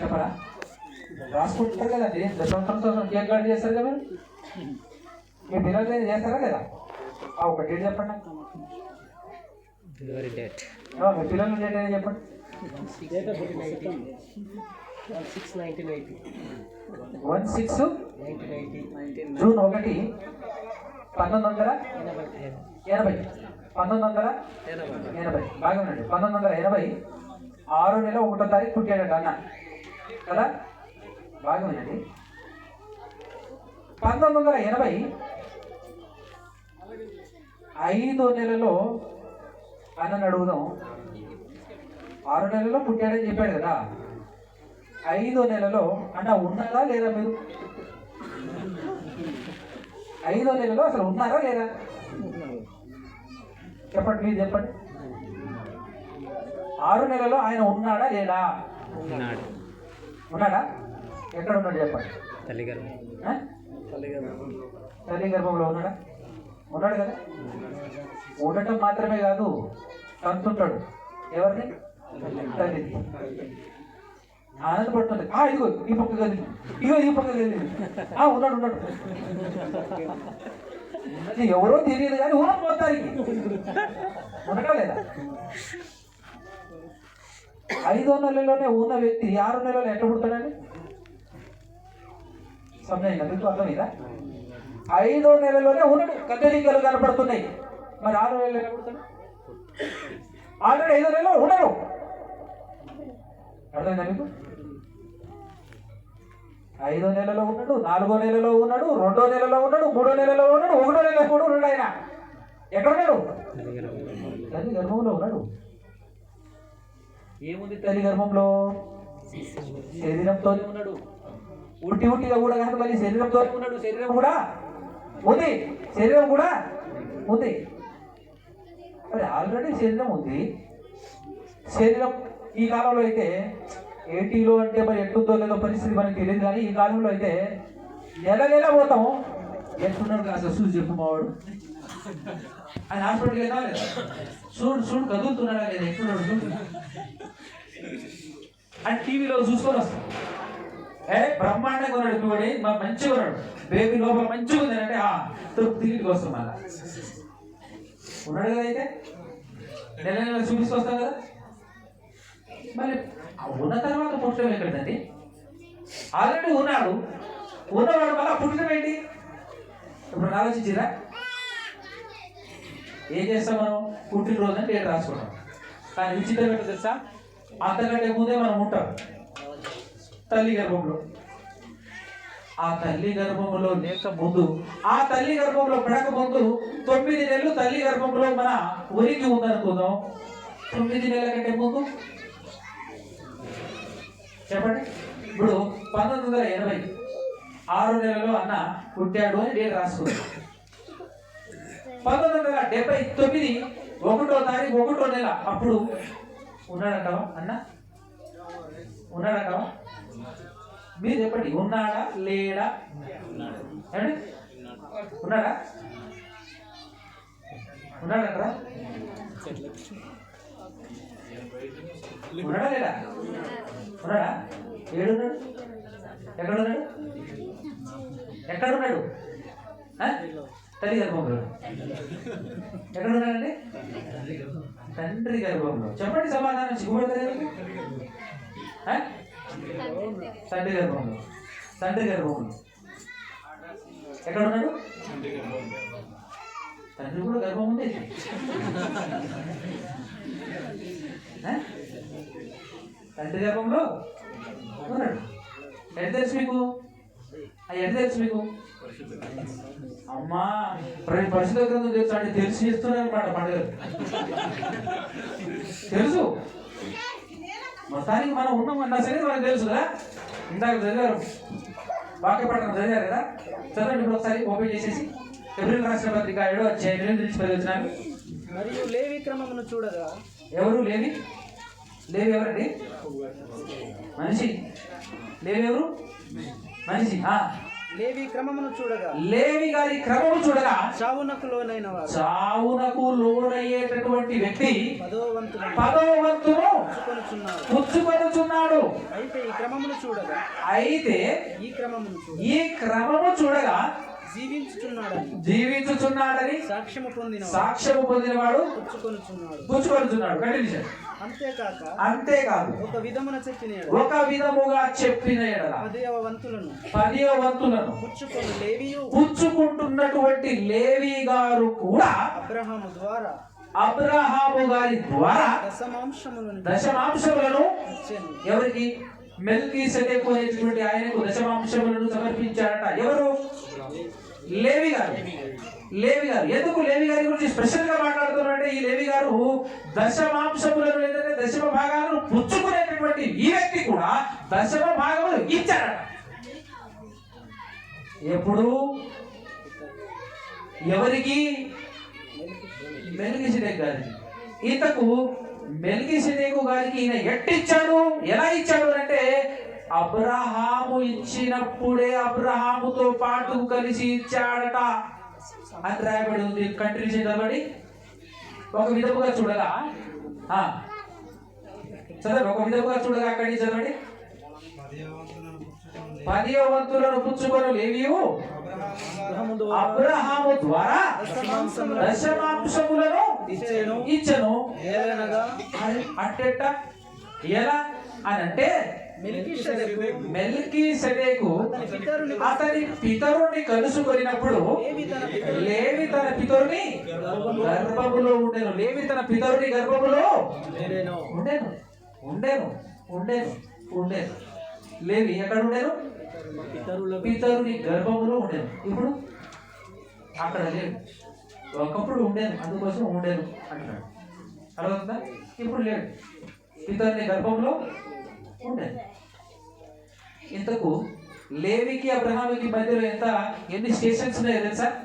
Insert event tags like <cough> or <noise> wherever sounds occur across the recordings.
చెప్పరా? రాసుకుంటారు కదండి సంవత్సరం కేక్ కట్ చేస్తారు కదా మీరు? ఏం చేస్తారా లేదా? ఒక డేట్ చెప్పండి. డెలివరీ డేట్ మీ పిల్లలు డేట్ ఏదో చెప్పండి? వన్ సిక్స్ జూన్ ఒకటి పంతొమ్మిది వందల ఎనభై. పంతొమ్మిది వందల ఎనభై. బాగా ఉండండి. పంతొమ్మిది వందల ఎనభై ఆరు నెల ఒకటో తారీఖు పుట్టాడు అన్న. కదా? బాగా ఉండండి. పంతొమ్మిది వందల ఎనభై ఐదో నెలలో అన్నని అడుగుదాం. ఆరు నెలలో పుట్టాడని చెప్పాడు కదా. ఐదో నెలలో అన్న ఉన్నారా లేదా మీరు? ఐదో నెలలో అసలు ఉన్నారా లేదా? చెప్పండి మీరు చెప్పండి. ఆరు నెలలో ఆయన ఉన్నాడా లేడా ఉన్నాడు. ఉన్నాడా? ఎక్కడ ఉన్నాడు చెప్పండి. తల్లిగారు ఆ? తల్లి గర్భంలో ఉన్నాడా? ఉన్నాడు కదా? ఉండటం మాత్రమే కాదు తంతుంటాడు. ఎవరిని? తల్లిని. ఆనందపడుతుంది. ఆ ఇదిగో ఈ పక్క గది ఇగో ఈ పక్క గది ఆ ఉన్నాడు ఉన్నాడు. ఎవరో తెలియదు కానీ ఉన్నాడు మొత్తానికి. ఉండటం లేదా? ఐదో నెలలోనే ఉన్న వ్యక్తి ఆరు నెలలు ఎట్లా పుడతాడండి? సమయం మీకు అర్థమైందా? ఐదో నెలలోనే ఉన్నాడు కదలికలు కనపడుతున్నాయి. మరి ఆరో నెలలో ఎట్లా పుడతాడు? ఆల్రెడీ ఐదో నెలలో ఉన్నాడు అర్థమైందా మీకు? ఐదో నెలలో ఉన్నాడు నాలుగో నెలలో ఉన్నాడు రెండో నెలలో ఉన్నాడు మూడో నెలలో ఉన్నాడు ఒకటో నెలలో కూడా ఉన్నాడు ఆయన. ఎక్కడ ఉన్నాడు తల్లి గర్భంలో ఉన్నాడు ఏముంది తల్లి గర్భంలో? శరీరంతో ఉన్నాడు. ఉట్టి ఉట్టిగా కూడా కాదు మళ్ళీ శరీరంతో ఉన్నాడు శరీరం కూడా. ఉంది. శరీరం కూడా ఉంది. మరి ఆల్రెడీ శరీరం ఉంది. శరీరం ఈ కాలంలో అయితే ఏటీలో అంటే మరి ఎట్టుందో లేదో పరిస్థితి మనకి తెలియదు కానీ ఈ కాలంలో అయితే నెల నెల పోతాం ఎట్టున్నాడు కాస్త చూసి చెప్పు మావాడు. ఆయన హాస్పిటల్కి వెళ్ళా లేదా? చూడు చూడు కదులుతున్నాడా లేదా? ఎట్టున్నాడు చూడు. అని టీవీలో చూసుకొని వస్తాం ఏ బ్రహ్మాండంగా ఉన్నాడు చూడండి మా మంచిగా ఉన్నాడు. బేబీ లోపల మంచిగా ఉంది అంటే ఆ తృప్తి తిరిగి వస్తాం మళ్ళా. ఉన్నాడు కదా అయితే? నెల నెల చూపిస్తూ కదా? మరి ఉన్న తర్వాత పుట్టడం ఎక్కడండి ఆల్రెడీ ఉన్నాడు. ఉన్నవాడు మళ్ళా పుట్టడం ఏంటి? ఇప్పుడు ఆలోచించిరా? ఏం చేస్తాం మనం? పుట్టినరోజు అని డేట్ రాసుకుంటాం. కానీ విచిత్రం ఏంటో తెలుసా? అంతకంటే ముందే మనం ఉంటాం. తల్లి గర్భంలో. ఆ తల్లి గర్భంలో లేక ముందు ఆ తల్లి గర్భంలో పడక ముందు తొమ్మిది నెలలు తల్లి గర్భంలో మన ఉనికి ఉందనుకుందాం. తొమ్మిది నెలల కంటే ముందు? చెప్పండి. ఇప్పుడు పంతొమ్మిది వందల ఎనభై ఆరు నెలలో అన్న పుట్టాడు అని డేట్ రాసుకుందాం. పంతొమ్మిది వందల డెబ్బై తొమ్మిది ఒకటో తారీఖు ఒకటో నెల. అప్పుడు ఉన్నాడంటావా అన్న? ఉన్నాడంటావా? మీరు చెప్పండి ఉన్నాడా లేడా? ఏమండి? ఉన్నాడా? ఉన్నాడంటారా ఉన్నాడా లేడా? ఉన్నాడా? ఏడున్నాడు? ఎక్కడున్నాడు? ఎక్కడున్నాడు? తల్లి గర్భంలో ఎక్కడ ఎక్కడున్నాడండి తండ్రి గర్భంలో చెప్పండి సమాధానం సిగ్గుపడతలేదు తండ్రి గర్భంలో తండ్రి గర్భంలో ఎక్కడ ఉన్నాడు? తండ్రి కూడా గర్భం ఉంది. తండ్రి గర్భంలో ఉన్నాడు. ఎటు తెలుసు మీకు? ఎటు తెలుసు మీకు? అమ్మా పరిశుద్ధ గ్రంథం తెలుసు అంటే తెలిసి చేస్తున్నారు అనమాట పండుగ తెలుసు? మొత్తానికి మనం ఉన్నాం అన్నా సరే మనకు తెలుసు కదా? ఇందాక చదివారు వాక్యపట్నం చదివారు కదా? చదవండి ఇప్పుడు ఒకసారి ఓపెన్ చేసేసి. ఏప్రిల్ రాష్ట్ర పత్రిక ఏడో ఎనిమిది నుంచి పది మరియు లేవి క్రమమును చూడగా ఎవరు? లేవి? లేవి ఎవరండి? మనిషి. లేవి ఎవరు? మనిషి లేవి క్రమమును చూడగా. లేవి గారి క్రమము చూడగా చావునకు లోనైన వారు. చావునకు లోనయ్యేటటువంటి వ్యక్తి పదో వంతులను పదవ వంతును కొనుచున్నారు పుచ్చుకొనుచున్నాడు. అయితే ఈ క్రమమును చూడగా అయితే ఈ క్రమమును ఈ క్రమము చూడగా జీవించుచున్నాడని జీవించుచున్నాడని సాక్ష్యము పొందిన సాక్ష్యము పొందినవాడు పుచ్చుకొనుచున్నాడు. పుచ్చుకొనుచున్నాడు. అంతేకాక అంతేకాదు. ఒక విధమున చెప్పిన ఒక విధముగా చెప్పిన ఎడల పదేవ వంతులను పదివ వంతులను పుచ్చుకొని లేవియు పుచ్చుకుంటున్నటువంటి లేవి గారు కూడా అబ్రహాము ద్వారా అబ్రహాము గారి ద్వారా దశమాంశములను దశమాంశములను ఎవరికి? మెల్కి సెటెకు అనేటువంటి ఆయనకు దశమాంశములను సమర్పించారట. ఎవరు? లేవి గారు. లేవి గారు. ఎందుకు లేవి గారి గురించి స్పెషల్గా మాట్లాడుతున్నారంటే ఈ లేవి గారు దశమాంశములను లేదంటే దశమ భాగాలను పుచ్చుకునేటటువంటి ఈ వ్యక్తి కూడా దశమ భాగములు ఇచ్చారట. ఎప్పుడు? ఎవరికి? మెల్కిసిడెక్ గారికి. ఇంతకు మెల్కిసిడేకు గారికి ఈయన ఎట్టిచ్చాడు? ఎలా ఇచ్చాడు అంటే అబ్రహాము ఇచ్చినప్పుడే అబ్రహాముతో పాటు కలిసి ఇచ్చాడట అని రాయబడి ఉంది. కంటిన్యూషన్ చదవండి. ఒక విధముగా చూడగా ఆ, చదవండి. ఒక విధముగా చూడగా అక్కడి నుంచి చదవండి? పదివ వంతులను పుచ్చుకొని లేవియు? అబ్రహాము ద్వారా దశమాంశములను ఇచ్చెను. ఇచ్చను. ఏలనగా అంటేట ఎలా అని అంటే మెల్కి సెడేకు అతని పితరుని కలుసుకొనినప్పుడు లేవి తన పితరుని. గర్భములో ఉండేను. లేవి తన పితరుని గర్భములో ఉండెను. ఉండేను. ఉండేను. ఉండేను. లేవి ఎక్కడ ఉండేను? పితరుల పితరుని గర్భములో ఉండేను. ఇప్పుడు అక్కడ లేడు ఒకప్పుడు ఉండేను అందుకోసం ఉండేను అంటున్నాడు. అర్థమవుతుందా? ఇప్పుడు లేడు. పితరుని గర్భంలో ఉండేది. ఇంతకు లేవికి అబ్రహాముకి మధ్యలో ఎంత ఎన్ని స్టేషన్స్ ఉన్నాయి తెలుసా?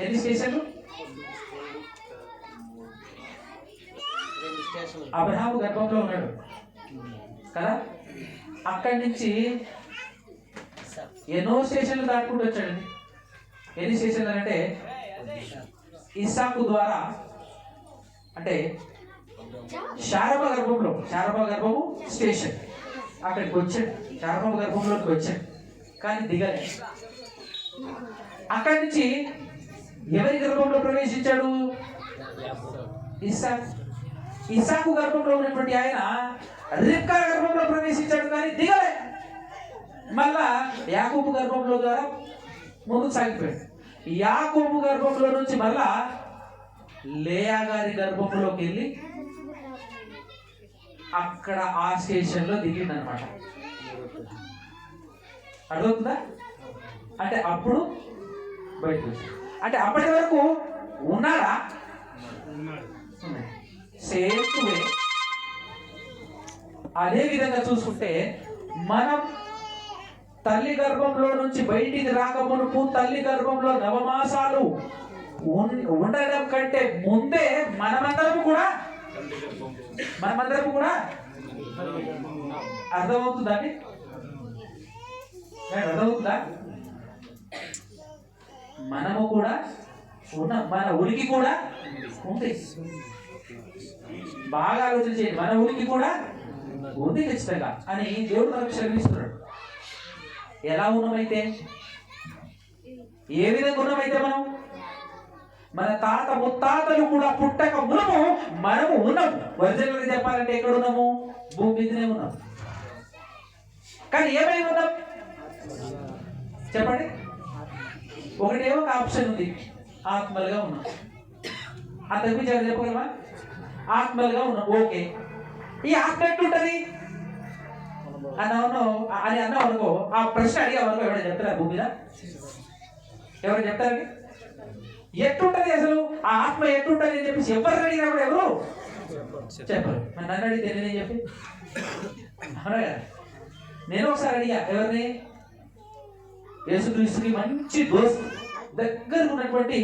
ఎన్ని స్టేషన్లు? అబ్రహాము గర్భంలో ఉన్నాడు. కదా? అక్కడి నుంచి ఎన్నో స్టేషన్లు దాటుకుంటూ వచ్చాడండి. ఎన్ని స్టేషన్లు అంటే ఇసాకు ద్వారా అంటే శారభ గర్భంలో శారభ గర్భము స్టేషన్. అక్కడికి వచ్చాడు. శారభ గర్భంలోకి వచ్చాడు. కానీ దిగలే అక్కడి నుంచి ఎవరి గర్భంలో ప్రవేశించాడు? ఇసాక్ ఇసాకు గర్భంలో ఉన్నటువంటి ఆయన రిబ్కా గర్భంలో ప్రవేశించాడు కానీ దిగలే మళ్ళా యాకూబు గర్భంలో ద్వారా ముందుకు సాగిపోయాడు. యాకోబు గర్భంలో నుంచి మళ్ళా లేయా గారి గర్భంలోకి వెళ్ళి అక్కడ ఆ స్టేషన్లో దిగిందనమాట. అర్థవుతుందా అంటే అప్పుడు బయట అంటే అప్పటి వరకు ఉన్నాడా? సేమ్ అదే విధంగా చూసుకుంటే మనం తల్లి గర్భంలో నుంచి బయటికి రాకమునుపు తల్లి గర్భంలో నవమాసాలు ఉండడం కంటే ముందే మనమందరం కూడా మనమందరం కూడా అర్థమవుతుందా అండి? అర్థమవుతుందా? మనము కూడా ఉన్న మన ఉనికి కూడా ఉంది. బాగా ఆలోచన చేయండి. మన ఉనికి కూడా ఉంది ఖచ్చితంగా. అని దేవుడు మనకు శ్రమిస్తున్నాడు ఎలా ఉన్నామైతే? ఏ విధంగా ఉన్నామైతే మనం? మన తాత ముత్తాతలు కూడా పుట్టక మునము మనము ఉన్నాం ఒరిజినల్గా చెప్పాలంటే ఎక్కడ ఉన్నాము? భూమి మీదనే ఉన్నాం కానీ ఏమై ఉన్నాం? చెప్పండి. ఒకటే ఒక ఆప్షన్ ఉంది. ఆత్మలుగా ఉన్నాం. అంతకు చెప్పగలమా? ఆత్మలుగా ఉన్నాం. ఓకే. ఈ ఆత్మ ఎట్లుంటది? అన్నావు అని అన్నావు అనుకో ఆ ప్రశ్న అడిగావు అనుకో ఎవరైనా చెప్తారా భూమి మీద? ఎవరు చెప్తారండి ఎట్టుంటది అసలు? ఆ ఆత్మ ఎట్టుంటది అని చెప్పేసి ఎవరు అడిగినా కూడా ఎవరు? చెప్పరు. మరి నన్ను అడిగితే నేనేం చెప్పి? అవునా కదా నేను ఒకసారి అడిగా ఎవరిని? యేసుక్రీస్తుకి మంచి దోస్త్ దగ్గర ఉన్నటువంటి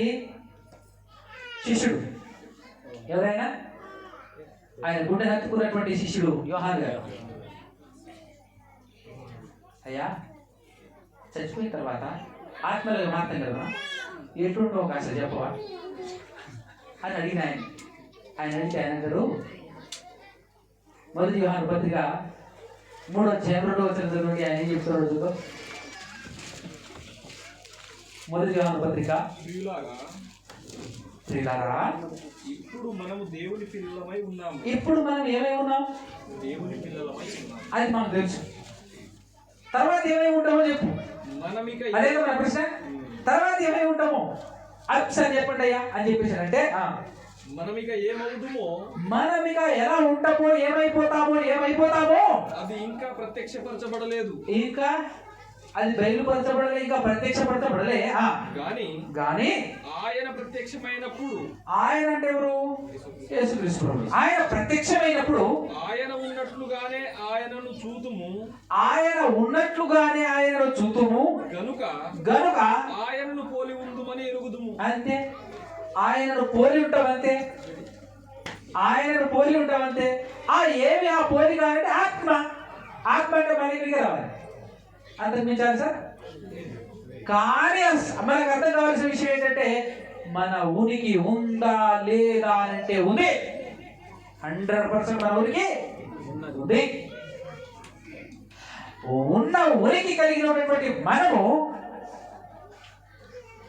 శిష్యుడు. ఎవరైనా? ఆయన గుండె హత్తుకున్నటువంటి శిష్యుడు యోహాన్ గారు. అయ్యా? చచ్చిపోయిన తర్వాత ఆత్మలుగా మారుతాం కదా? ఎటువంటి అవకాశం చెప్పవా అని అడిగిన ఆయన. ఆయన అడిగితే ఆయన గారు మొదటి యోహాను పత్రిక మూడు రెండో వచ్చిన చదవండి ఆయన ఏం చెప్తున్నాడు చూద్దాం మొదటి యోహాను పత్రిక ప్రియులారా ఇప్పుడు మనము దేవుని పిల్లలమై ఉన్నాము. ఇప్పుడు మనం ఏమై ఉన్నాం? దేవుని పిల్లలమై అది మనకు తెలుసు. తర్వాత ఏమై ఉంటామో చెప్పు. మనం ఇక అదే మన ప్రశ్న? తర్వాత ఏమై ఉంటామో? ఒకసారి చెప్పండి అయ్యా అని చెప్పేసి అంటే మనం ఇక ఏమవుదుమో? మనం ఇక ఎలా ఉంటామో ఏమైపోతామో ఏమైపోతామో? అది ఇంకా ప్రత్యక్షపరచబడలేదు. ఇంకా అది బయలుపరచబడలే ఇంకా ప్రత్యక్షపరచబడలే గాని ఆయన ప్రత్యక్షమైనప్పుడు ఆయన అంటే ఎవరు? యేసుక్రీస్తు. ఆయన ప్రత్యక్షమైనప్పుడు ఆయన ఉన్నట్లుగానే ఆయనను చూతుము. ఆయన ఉన్నట్లుగానే ఆయనను చూతుము. గనుక గనుక ఆయనను పోలి ఉందుమని ఎరుగుదుము. అంతే. ఆయనను పోలి ఉంటాం అంతే ఆయనను పోలి ఉంటాం అంతే ఆ ఏమి ఆ పోలి కావాలంటే ఆత్మ. ఆత్మ అంటే మన ఇంటికి రావాలి. అంతకు మించాలి సార్ కార్య మనకు అర్థం కావాల్సిన విషయం ఏంటంటే మన ఉనికి ఉందా లేదా అంటే ఉంది. హండ్రెడ్ పర్సెంట్ మన ఉనికి ఉంది. ఉన్న ఉనికి కలిగినటువంటి మనము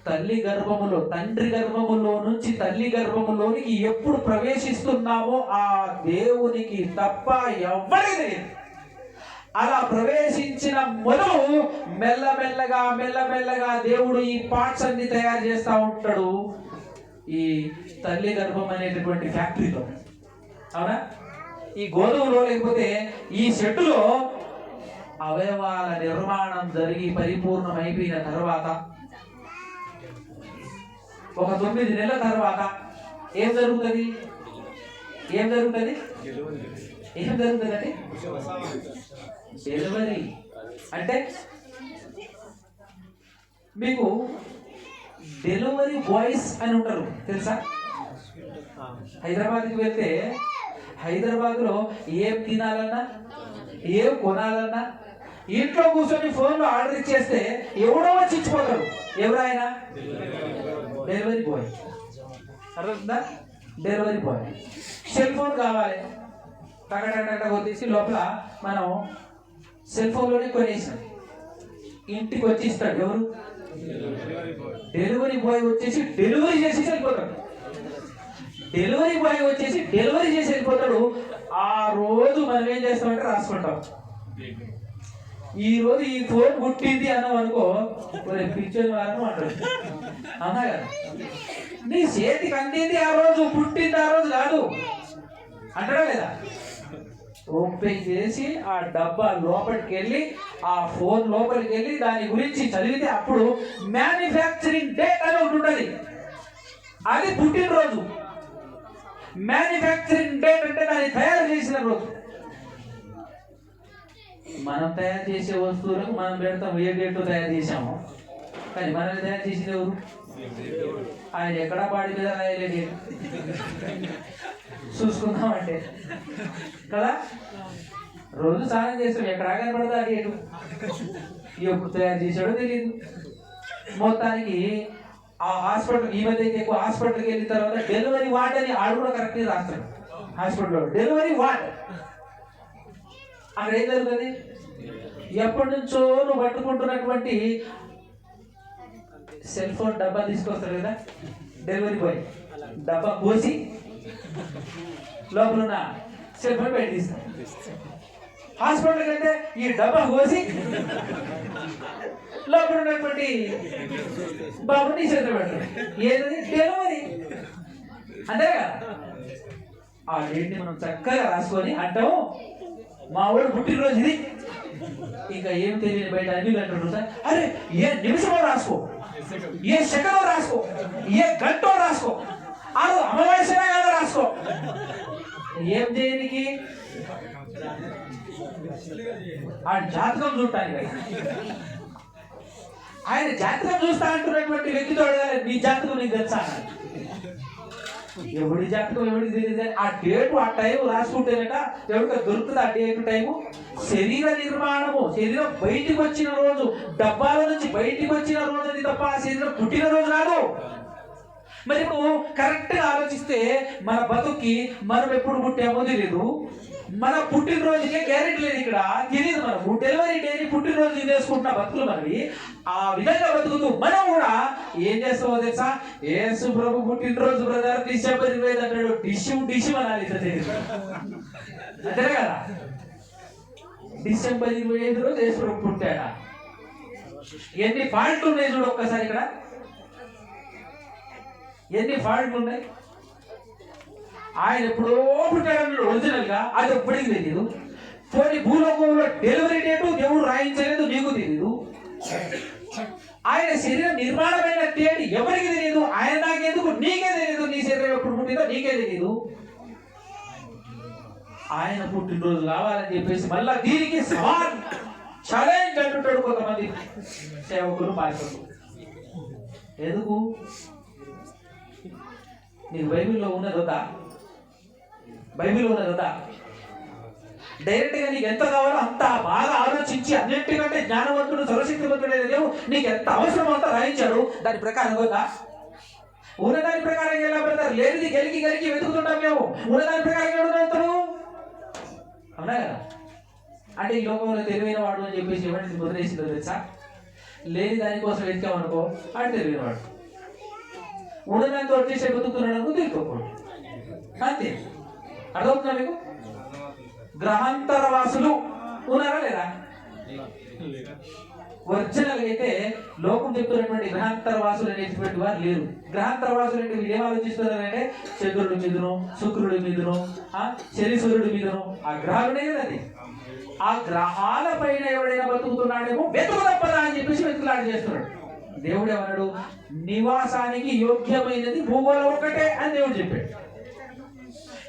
తల్లి గర్భములో తండ్రి గర్భములో నుంచి తల్లి గర్భములోనికి ఎప్పుడు ప్రవేశిస్తున్నామో ఆ దేవునికి తప్ప ఎవ్వరికి తెలియదు అలా ప్రవేశించిన మొదలు మెల్లమెల్లగా మెల్లమెల్లగా దేవుడు ఈ పార్ట్స్ అన్ని తయారు చేస్తూ ఉంటాడు. ఈ తల్లి గర్భం అనేటటువంటి ఫ్యాక్టరీలో. అవునా? ఈ గోధుమలో లేకపోతే ఈ చెట్టులో అవయవాల నిర్మాణం జరిగి పరిపూర్ణం అయిపోయిన తర్వాత ఒక తొమ్మిది నెలల తర్వాత ఏం జరుగుతుంది? ఏం జరుగుతుంది? ఏం జరుగుతుందండి? డెలివరీ. అంటే మీకు డెలివరీ బాయ్స్ అని ఉంటారు తెలుసా? హైదరాబాద్కి వెళ్తే హైదరాబాద్లో ఏం తినాలన్నా ఏం కొనాలన్నా ఇంట్లో కూర్చొని ఫోన్లో ఆర్డర్ ఇచ్చేస్తే ఎవడో వచ్చి ఎవరైనా డెలివరీ బాయ్. అర్థమవుతుందా డెలివరీ బాయ్. సెల్ ఫోన్ కావాలి. టగటగటగట వచ్చేసి లోపల మనం సెల్ ఫోన్లోనే కొనేసాడు ఇంటికి వచ్చేస్తాడు ఎవరు? డెలివరీ బాయ్ వచ్చేసి డెలివరీ చేసి వెళ్ళిపోతాడు. డెలివరీ బాయ్ వచ్చేసి డెలివరీ చేసి వెళ్ళిపోతాడు. ఆ రోజు మనం ఏం చేస్తామంటే రాసుకుంటాం. ఈ రోజు ఈ ఫోన్ పుట్టింది అన్నాం అనుకో ఒరే పిచ్చోని వారం అంటాడు. అన్నా కదా? నీ చేతికి అందింది ఆ రోజు పుట్టింది ఆ రోజు కాదు. అంటాడా లేదా? ఓపెన్ చేసి ఆ డబ్బా లోపలికి వెళ్ళి ఆ ఫోన్ లోపలికి వెళ్ళి దాని గురించి చదివితే అప్పుడు మ్యానుఫ్యాక్చరింగ్ డేట్ అని ఒకటి ఉంటుంది. అది పుట్టినరోజు. మ్యానుఫ్యాక్చరింగ్ డేట్ అంటే దాన్ని తయారు చేసిన రోజు. మనం తయారు చేసే వస్తువులకు మనం పెడతాం ఏ డేట్ తయారు చేసాము కానీ మనల్ని తయారు చేసింది ఎవరు? ఆయన ఎక్కడా పాడి మీద రాయలే చూసుకుందామంటే. కదా? రోజు స్నానం చేస్తాం. ఎక్కడ కనపడదా ఆ ఎప్పుడు తయారు చేశాడో తెలియదు మొత్తానికి ఆ హాస్పిటల్ ఈ మధ్య ఎక్కువ హాస్పిటల్కి వెళ్ళిన తర్వాత డెలివరీ వార్డ్ అని ఆడు కూడా కరెక్ట్గా రాస్తాడు. హాస్పిటల్లో. Delivery ward. అక్కడ ఏం జరుగుతుంది? ఎప్పటి నుంచో నువ్వు పట్టుకుంటున్నటువంటి సెల్ ఫోన్ డబ్బా తీసుకొస్తాడు కదా డెలివరీ బాయ్. డబ్బా పోసి లోపల ఉన్న సెల్ ఫోన్ బయట తీస్తాడు హాస్పిటల్కి వెళ్తే ఈ డబ్బా కోసి లోపల ఉన్నటువంటి బాబుని చేతులు పెట్టడం ఏదది? డెలివరీ. అంతే కదా? ఆ డేట్ని మనం చక్కగా రాసుకొని అంటాము. మా ఊళ్ళో పుట్టినరోజు ఇది. ఇంకా ఏం తెలియని బయట అన్ని గంటలు సార్. అరే ఏ నిమిషం రాసుకో. ఏ సెకండో రాసుకో? ఏ గంటో రాసుకో? ఆ అమావాస్య కాదో రాసుకో. ఏం దేనికి? ఆ జాతకం చూడటానికి ఆయన జాతకం చూస్తా అంటున్నటువంటి వ్యక్తితో అడగాలి నీ జాతకం నీకు తెలుసా? ఎవడి జాతకం ఎవడికి తెలియదు. ఆ డేటు ఆ టైం రాసుకుంటేనట ఎవరికి దొరుకుతుంది ఆ డేటు టైము. శరీర నిర్మాణము శరీరం బయటికి వచ్చిన రోజు డబ్బాల నుంచి బయటికి వచ్చిన రోజు అది తప్ప ఆ శరీరం పుట్టిన రోజు రాదు. మరి ఇప్పుడు కరెక్ట్గా ఆలోచిస్తే మన బతుక్కి మనం ఎప్పుడు పుట్టామో తెలియదు మన పుట్టినరోజుకే గ్యారెంటీ లేదు ఇక్కడ. తెలియదు మనకు. డెలివరీ డేని పుట్టినరోజు చేసుకుంటున్న బతుకులు మనవి. ఆ విధంగా బతుకుతూ మనం కూడా ఏం చేస్తామో తెలుసా? ఏసు ప్రభు పుట్టినరోజు బ్రదర్ డిసెంబర్ ఇరవై ఐదు అంటాడు డిషు డిషు అనాలి అంతే కదా? డిసెంబర్ ఇరవై ఐదు రోజు యేసు ప్రభు పుట్టాడా? ఎన్ని ఫాల్ట్లు ఉన్నాయి చూడు ఒక్కసారి ఇక్కడ. ఎన్ని ఫాల్ట్లు ఉన్నాయి? ఆయన ఎప్పుడో పుట్టాడు ఒరిజినల్గా అది ఎప్పటికి తెలియదు పోనీ భూలోకంలో డెలివరీ డేటు దేవుడు రాయించలేదు నీకు తెలియదు ఆయన శరీరం నిర్మాణమైన తేదీ ఎవరికి తెలియదు ఆయన నాకెందుకు? నీకే తెలియదు నీ శరీరం ఎప్పుడు పుట్టిందో నీకే తెలియదు ఆయన పుట్టినరోజు కావాలని చెప్పేసి మళ్ళా దీనికి సవాల్ ఛాలెంజ్ అంటుంటాడు కొంతమంది సేవకులు పాలకులు ఎందుకు? నీకు బైబిల్లో ఉన్నది వద్దా బైబిల్ ఉన్నది వద్దా డైరెక్ట్గా నీకు ఎంత కావాలో అంత బాగా ఆలోచించి అన్నింటికంటే జ్ఞానవంతుడు సర్వశక్తివంతుడైన దేవుడు నీకు ఎంత అవసరం అంత రాయించాడు. దాని ప్రకారం కదా ఉన్నదాని ప్రకారం ఎలా పెడతారు లేనిది గెలికి గెలికి వెతుకుతుంటాం మేము. ఉన్నదాని ప్రకారం ఎవడు అవునా కదా? అంటే ఈ లోకంలో తెలివైన వాడు అని చెప్పేసి ఎవరిని వదిలేసిందో తెలుసా? లేని దానికోసం వెతికామనుకో అంటే తెలివైన వాడు. ఉన్నదాంతో వచ్చేసి వెతుకుతున్నాడు అనుకో తెలుసుకోకూడదు అంతే. అర్థమవుతుందా మీకు? గ్రహాంతర వాసులు ఉన్నారా లేదా? ఒరిజినల్ అయితే లోకం చెప్తున్నటువంటి గ్రహాంతర వాసులు అనేటువంటి వారు లేరు. గ్రహాంతర వాసులు అంటే వీళ్ళు ఏం ఆలోచిస్తున్నారంటే చంద్రుడి మీదను శుక్రుడి మీదను ఆ సూర్యుడి మీదను ఆ గ్రహాలునే కదా అది. ఆ గ్రహాల పైన ఎవడైనా బతుకుతున్నాడేమో వెతుకు తప్పదా అని చెప్పేసి వెతుకులాడు చేస్తున్నాడు. దేవుడు ఏమన్నాడు? నివాసానికి యోగ్యమైనది భూగోళం ఒకటే అని దేవుడు చెప్పాడు.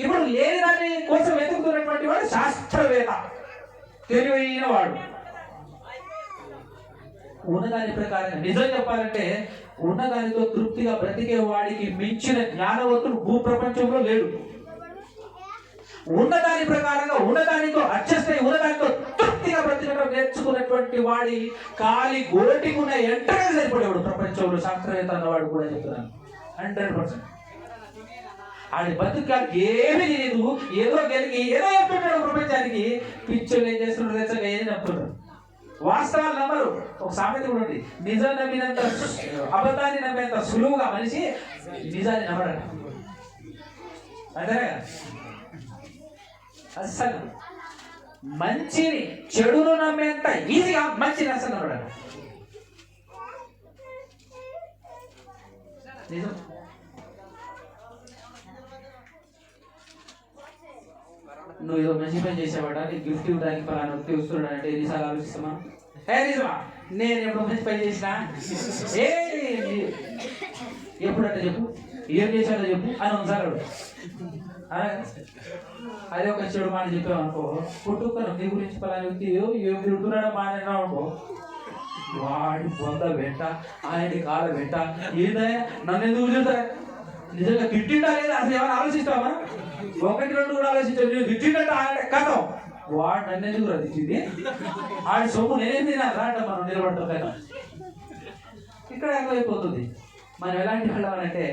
ఇప్పుడు లేని దాని కోసం వెతుకుతున్నటువంటి వాడు శాస్త్రవేత్త. తెలివైన వాడు. ఉన్నదాని ప్రకారం నిజం చెప్పాలంటే ఉన్నదానితో తృప్తిగా బ్రతికే వాడికి మించిన జ్ఞానవంతుడు భూ ప్రపంచంలో లేడు. ఉన్నదాని ప్రకారంగా ఉన్నదానితో అడ్జస్ట్ అయి ఉన్నదానితో తృప్తిగా బ్రతికడం నేర్చుకున్నటువంటి వాడి కాలి గోటికి ఉన్న ఎంటనే సరిపడేవాడు ప్రపంచంలో శాస్త్రవేత్త అన్నవాడు కూడా చెప్తున్నాను హండ్రెడ్ పర్సెంట్. ఆడి బతుకు ఏమీ తెలియదు ఏదో గెలిగి ఏదో చెప్తున్నాడు ప్రపంచానికి. పిచ్చోళ్ళు ఏం చేస్తున్నారు తెచ్చగా ఏం నమ్ముతున్నారు వాస్తవాలు నమ్మరు. ఒక సామెత కూడా ఉంది. నిజం నమ్మినంత అబద్ధాన్ని నమ్మేంత సులువుగా మనిషి నిజాన్ని నమ్మడం. అదే అస్సలు. మంచిని చెడును నమ్మేంత ఈజీగా మంచిని అసలు నమ్మడం. నిజం. నువ్వు ఏదో మంచి పని చేసేవాడా నీకు గిఫ్ట్ ఇవ్వడానికి పలానా వ్యక్తి వస్తున్నాడు అంటే ఎన్నిసార్లు ఆలోచిస్తామా? ఏ నిజమా? నేను ఎప్పుడు మంచి పని చేసినా? ఏ ఎప్పుడంటే చెప్పు. ఏం చేశాడో చెప్పు. అని ఒకసారి అదే ఒక చెడు మాట చెప్పావు అనుకో పుట్టుకను నీ గురించి పలానా వ్యక్తి ఏదో ఏం తిరుగుతున్నాడో మాట అనుకో వాడి బొంద వెంట ఆయన కాళ్ళ వెంట ఏందయ్యా? నన్ను ఎందుకు తిడతా నిజంగా గిట్టిండా లేదా? అసలు ఏమైనా ఆలోచిస్తావా? ఒకటి రెండు కూడా ఆలోచించావు నేను తిట్టిండట ఆయన కథం. వాడు నన్ను ఎందుకు రా తిట్టింది? సొమ్ము నేనేం తినాలి? రాట మనం నిలబడతాం కదా. ఇక్కడ ఎక్కువైపోతుంది మనం ఎలాంటి వాళ్ళం అంటే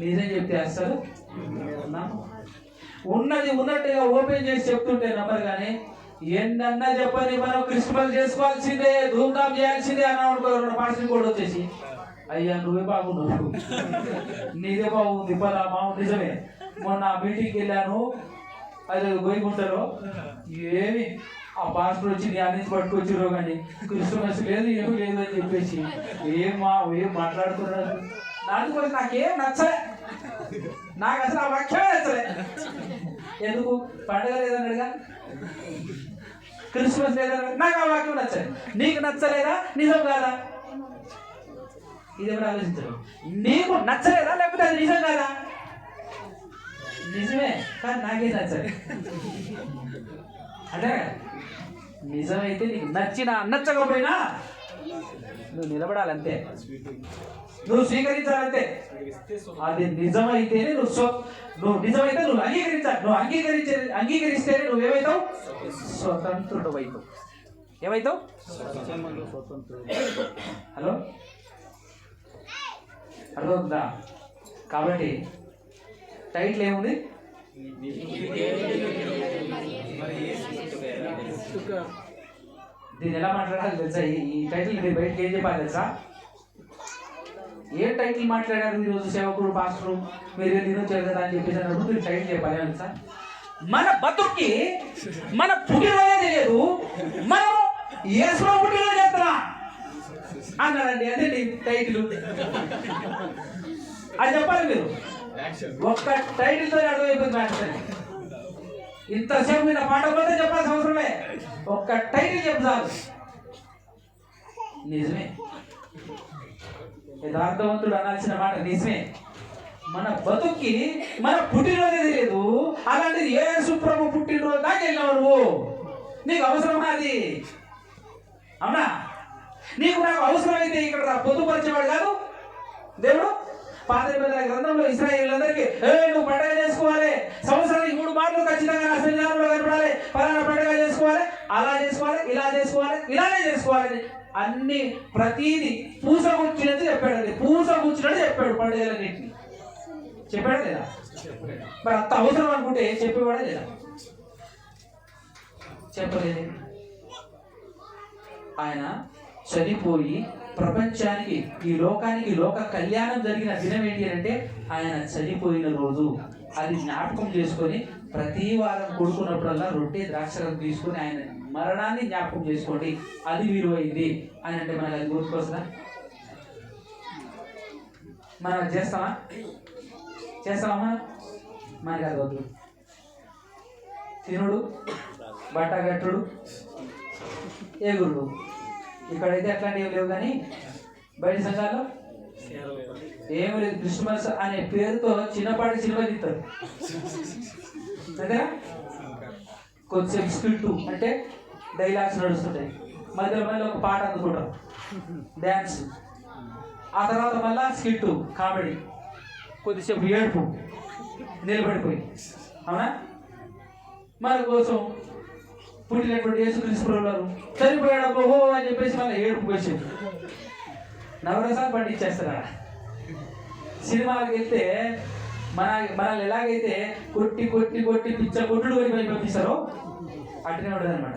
నిజం చెప్తే అస్సలు ఉన్నది ఉన్నట్టుగా ఓపెన్ చేసి చెప్తుంటే నమ్మరు కానీ ఎన్నన్నా చెప్పని మనం క్రిస్మస్ చేసుకోవాల్సిందే ధూమ్ధామ్ చేయాల్సిందే అన్నా అనుకో రెండు పార్సల్ కూడా వచ్చేసి అయ్యా నువ్వే బాగున్నావు. నీదే బాగుంది పదా బాగుంది నిజమే. మొన్న మీటింగ్కి వెళ్ళాను. అది గోయిగుంటలో ఏమి? ఆ పాస్టర్ వచ్చి నీ నుంచి పట్టుకొచ్చిరో కానీ క్రిస్మస్ లేదు ఏమి లేదు అని చెప్పేసి. ఏం మా ఏం మాట్లాడుతున్నారు నాకు కూడా నాకేం నచ్చలే. నాకు అసలు ఆ వాక్యమే నచ్చలే. ఎందుకు? పండగ లేదన్నాడుగా? క్రిస్మస్ లేదన్నాడు. నాకు ఆ వాక్యం నచ్చలేదు నీకు నచ్చలేదా? నిజం కాదా? ఇది ఎవరు ఆలోచించరు? నీకు నచ్చలేదా? లేకపోతే అది నిజం కాదా? నిజమే కానీ నాకే నచ్చలే అంటే నిజమైతే నీకు నచ్చినా నచ్చకపోయినా నువ్వు నిలబడాలంతే. నువ్వు స్వీకరించాలంతే. అది నిజమైతేనే నువ్వు స్వ నువ్వు నిజమైతే నువ్వు అంగీకరించాలి నువ్వు అంగీకరించే అంగీకరిస్తేనే నువ్వు ఏమైతావు? స్వతంత్రుడు అవుతావు ఏమైతావు? హలో? అర్థమవుతుందా? కాబట్టి టైటిల్ ఏముంది? దీన్ని ఎలా మాట్లాడాలి తెలుసా? ఈ- టైటిల్ మీరు బయటకి ఏం చెప్పాలి తెలుసా? ఏ టైటిల్ మాట్లాడారు ఈరోజు సేవకుడు పాస్టరు? మీరు నిర్ణయించారు కదా అని చెప్పేసి అన్నప్పుడు మీరు టైటిల్ చెప్పాలి ఏమని తెలుసా? మన బతుక్కి మన పుట్టినరోజే తెలియదు. మనం ఏసులో పుట్టినరోజు చేస్తున్నా. అన్నారండి అదే టైటిల్? అది చెప్పాలి మీరు. ఒక్క టైటిల్తో అర్థమైపోయింది మ్యాటర్ ఇంతసేపు మీద పాట పోతే చెప్పాల్సిన అవసరమే ఒక్క టైటిల్ చెప్పు నిజమే. యథార్థవంతుడు అనాల్సిన మాట నిజమే. మన బతుక్కి మన పుట్టినరోజే తెలియదు. అలాంటిది ఏ సుప్రభు పుట్టినరోజు దాకా వెళ్ళావు నువ్వు? నీకు అవసరమా అది? అవునా? నీకు నాకు అవసరమైతే ఇక్కడ రా కాదు. దేవుడు పాత గ్రంథంలో ఇస్రాయేళ్ళందరికీ ఏ నువ్వు పండగ చేసుకోవాలి. సంవత్సరానికి మూడు మార్లు ఖచ్చితంగా నా సన్నిధానంలో కనపడాలి. పలానా పండగ చేసుకోవాలి. అలా చేసుకోవాలి ఇలా చేసుకోవాలి ఇలానే చేసుకోవాలి. అన్ని ప్రతీది పూస కూర్చున్నది చెప్పాడండి. పూస చెప్పాడు పండుగలన్నింటినీ. చెప్పాడు లేదా? మరి అంత అవసరం అనుకుంటే చెప్పేవాడే లేదా? చెప్పలేదు. ఆయన చనిపోయి ప్రపంచానికి ఈ లోకానికి లోక కళ్యాణం జరిగిన దినం ఏంటి అంటే ఆయన చనిపోయిన రోజు. అది జ్ఞాపకం చేసుకొని ప్రతి వారం కొడుకున్నప్పుడల్లా రొట్టె ద్రాక్షరం తీసుకొని ఆయన మరణాన్ని జ్ఞాపకం చేసుకోండి. అది విలువైంది అని అంటే మనకు అది గుర్తుకొస్తుందా? మనం చేస్తామా? చేస్తామా మనకి అది వద్దు. తినుడు బట్ట కట్టుడు ఎగురుడు. ఇక్కడైతే అట్లాంటివి ఏం లేవు కానీ బయట సంఘాల్లో ఏమీ లేదు. క్రిస్మస్ అనే పేరుతో చిన్నపాటి సినిమా తీస్తారు. అంతేనా? కొద్దిసేపు స్క్రిప్ట్ అంటే డైలాగ్స్ నడుస్తుంటాయి. మధ్యలో మళ్ళీ ఒక పాట అందుకుంటాం. డ్యాన్స్ ఆ తర్వాత మళ్ళా స్కిట్ కామెడీ. కొద్దిసేపు ఏడుపు. నిలబడిపోయి. అవునా? మన కోసం పుట్టినటువంటి యేసుక్రీస్తు ప్రభువారు చనిపోయాడు ఓహో అని చెప్పేసి మళ్ళీ ఏడుపు వచ్చింది నవరసాలు పండించేస్తారా? సినిమాకి వెళ్తే మన మనల్ని ఎలాగైతే కొట్టి కొట్టి కొట్టి పిచ్చ కొట్టుడు కొని పని పంపిస్తారో అట్లనే ఉండదు అనమాట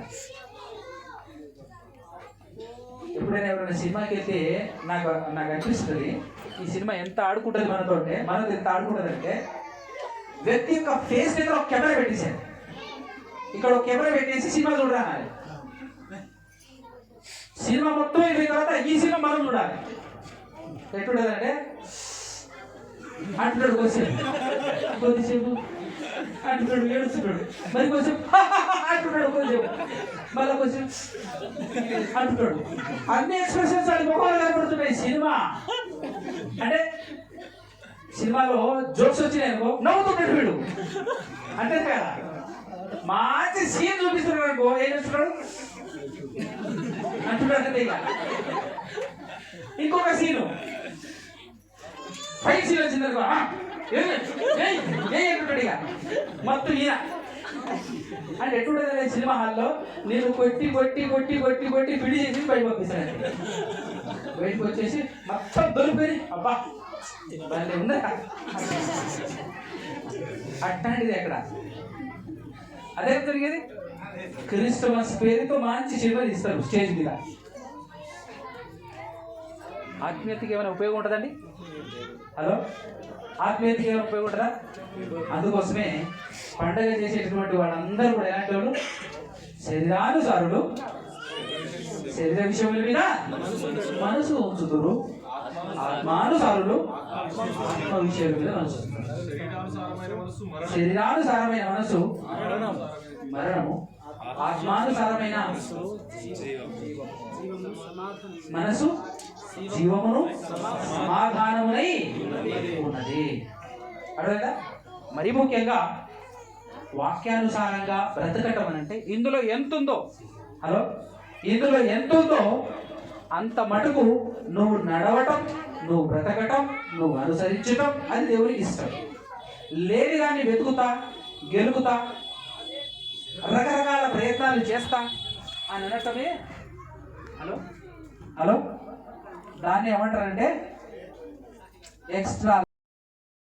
ఎప్పుడైనా ఎవరైనా సినిమాకి వెళ్తే నాకు నాకు అనిపిస్తుంది ఈ సినిమా ఎంత ఆడుకుంటుంది మనతో అంటే మనతో ఎంత ఆడుకుంటుంది అంటే వ్యక్తి యొక్క ఫేస్ దగ్గర ఒక కెమెరా పెట్టేశాను ఇక్కడ ఒక కెమెరా పెట్టేసి సినిమా చూడరా సినిమా మొత్తం అయిపోయిన తర్వాత ఈ సినిమా మనం చూడాలి. ఎట్టుండదంటే అంటున్నాడు కొద్దిసేపు కొద్దిసేపు అంటున్నాడు ఏడుస్తున్నాడు. మరి కొద్దిసేపు <laughs> అంటున్నాడు కొద్దిసేపు మళ్ళీ కొద్దిసేపు అంటున్నాడు. అన్ని ఎక్స్ప్రెషన్స్ అది మొహాలు కనపడుతున్నాయి సినిమా. అంటే సినిమాలో జోక్స్ వచ్చినాయి అనుకో నవ్వుతుంటాడు వీడు. అంతే కదా? మంచి సీన్ చూపిస్తున్నాడు అనుకో ఏం చేస్తున్నాడు? అంటున్నాడు ఇక ఇంకొక సీను. ఫైవ్ సీన్ వచ్చింది అనుకో "ఆ, అంటున్నాడు ఇక. మొత్తం ఈయన. అంటే ఎట్లుంటుంది సినిమా హాల్లో నేను కొట్టి కొట్టి కొట్టి కొట్టి కొట్టి పిడి చేసి బయట పంపిస్తాను. బయటకు వచ్చేసి మొత్తం దొరికిపోయి అబ్బా ఉందా? అట్లాంటిది ఎక్కడ? అదే జరిగేది? క్రిస్టమస్ పేరుతో మంచి సినిమా ఇస్తారు స్టేజ్ మీద. ఆత్మీయతకి ఏమైనా ఉపయోగం ఉంటుందండి? హలో? ఆత్మీయతకి ఏమైనా ఉపయోగం ఉంటుందా? అందుకోసమే పండగ చేసేటటువంటి వాళ్ళందరూ కూడా ఎలాంటి వాళ్ళు? శరీరానుసారులు. శరీర విషయముల మీద మనసు ఉంచుతురు ఆత్మానుసారులు ఆత్మ మనసు. శరీరానుసారమైన మనసు మరణము ఆత్మానుసారమైన మనసు జీవమును సమాధానమునై ఉన్నది. అర్థమైందా? మరి ముఖ్యంగా వాక్యానుసారంగా బ్రతకటం అని అంటే ఇందులో ఎంత ఉందో హలో? ఇందులో ఎంత ఉందో అంత మటుకు నువ్వు నడవటం నువ్వు బ్రతకటం నువ్వు అనుసరించటం అది దేవునికి ఇష్టం. లేని దాన్ని వెతుకుతా గెలుకుతా రకరకాల ప్రయత్నాలు చేస్తా అని అనటమే హలో? హలో? దాన్ని ఏమంటారంటే ఎక్స్ట్రా